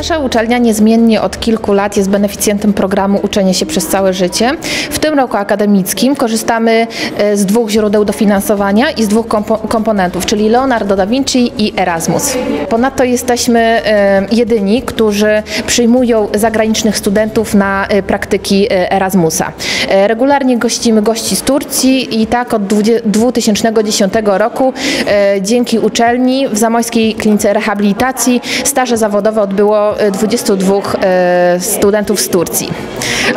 Nasza uczelnia niezmiennie od kilku lat jest beneficjentem programu Uczenie się przez całe życie. W tym roku akademickim korzystamy e, z dwóch źródeł dofinansowania i z dwóch kompo- komponentów, czyli Leonardo da Vinci i Erasmus. Ponadto jesteśmy e, jedyni, którzy przyjmują zagranicznych studentów na e, praktyki Erasmusa. Regularnie gościmy gości z Turcji i tak od 20 2010 roku dzięki uczelni w Zamojskiej Klinice Rehabilitacji staże zawodowe odbyło e, 22 e, studentów z Turcji.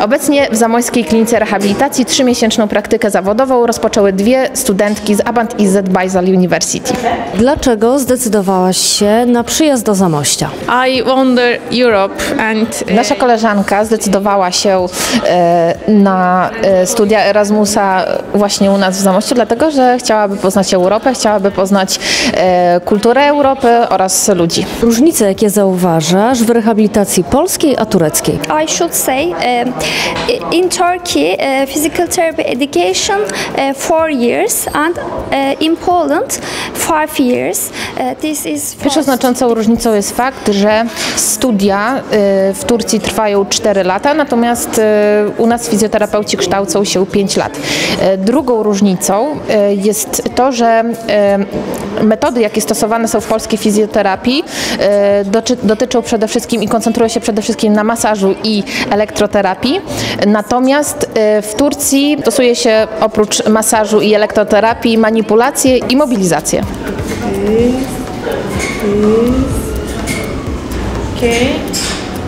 Obecnie w Zamojskiej Klinice Rehabilitacji trzymiesięczną praktykę zawodową rozpoczęły dwie studentki z Abant IZ Baisal University. Dlaczego zdecydowałaś się na przyjazd do Zamościa? I wander Europe and uh, Nasza koleżanka zdecydowała się e, na e, studia Erasmusa właśnie u nas w Zamościu, dlatego że chciałaby poznać Europę, chciałaby poznać e, kulturę Europy oraz ludzi. Różnice, jakie zauważasz w rehabilitacji polskiej a tureckiej? I should say um, in Turkey uh, physical therapy education uh, four years and uh, in Poland five years. Uh, this is Pierwszą znaczącą różnicą jest fakt, że studia y, w Turcji trwają 4 lata, natomiast y, u nas fizjoterapeuci kształcą się 5 lat. Y, Drugą różnicą y, jest to, że y, metody, jakie stosowane są w polskiej fizjoterapii, dotyczą przede wszystkim i koncentrują się przede wszystkim na masażu i elektroterapii. Natomiast w Turcji stosuje się oprócz masażu i elektroterapii manipulację i mobilizację.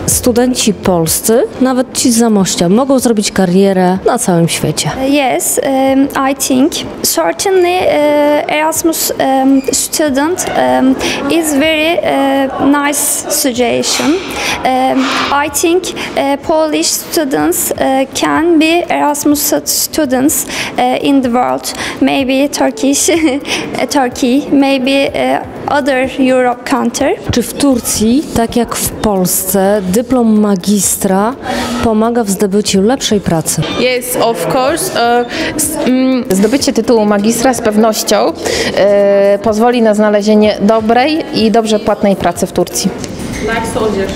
Studenci polscy, nawet ci z Zamościa, mogą zrobić karierę na całym świecie. Yes, um, I think certainly uh, Erasmus um, student um, is very uh, nice. Um, I think uh, Polish students can be Erasmus students in the world. Maybe Turkish, Turkey, maybe other Europe country. Czy w Turcji, tak jak w Polsce, dyplom magistra pomaga w zdobyciu lepszej pracy? yes, of course. Uh, s- mm, Zdobycie tytułu magistra z pewnością e, pozwoli na znalezienie dobrej i dobrze płatnej pracy w Turcji. like soldiers.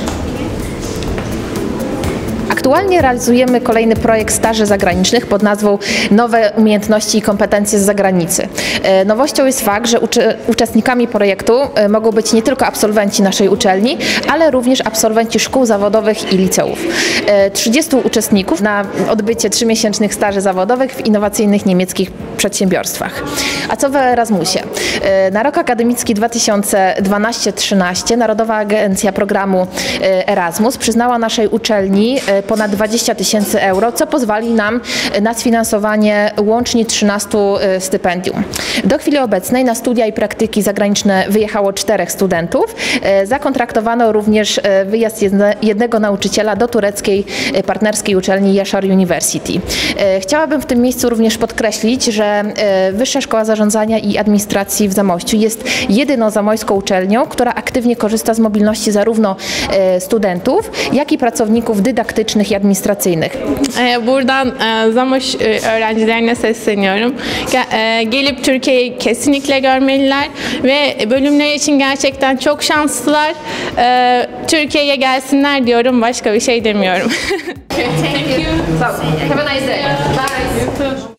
Aktualnie realizujemy kolejny projekt staży zagranicznych pod nazwą Nowe umiejętności i kompetencje z zagranicy. E, Nowością jest fakt, że uczestnikami projektu e, mogą być nie tylko absolwenci naszej uczelni, ale również absolwenci szkół zawodowych i liceów. E, 30 uczestników na odbycie trzymiesięcznych staży zawodowych w innowacyjnych niemieckich przedsiębiorstwach. A co w Erasmusie? E, Na rok akademicki 2012-13 Narodowa Agencja Programu e, Erasmus przyznała naszej uczelni e, ponad 20 tysięcy euro, co pozwoli nam na sfinansowanie łącznie 13 e, stypendium. Do chwili obecnej na studia i praktyki zagraniczne wyjechało czterech studentów. E, Zakontraktowano również e, wyjazd jedne, jednego nauczyciela do tureckiej partnerskiej uczelni Yashar University. Chciałabym w tym miejscu również podkreślić, że Wyższa Szkoła Zarządzania i Administracji w Zamościu jest jedyną zamojską uczelnią, która aktywnie korzysta z mobilności zarówno studentów, jak i pracowników dydaktycznych i administracyjnych. Buradan e, Zamoş e, öğrencilerine sesleniyorum. E, Gelip Türkiye'yi kesinlikle görmeliler ve bölümleri için gerçekten çok şanslılar. E, Türkiye'ye gelsinler diyorum, başka bir şey demiyorum. Have a nice day. Bye.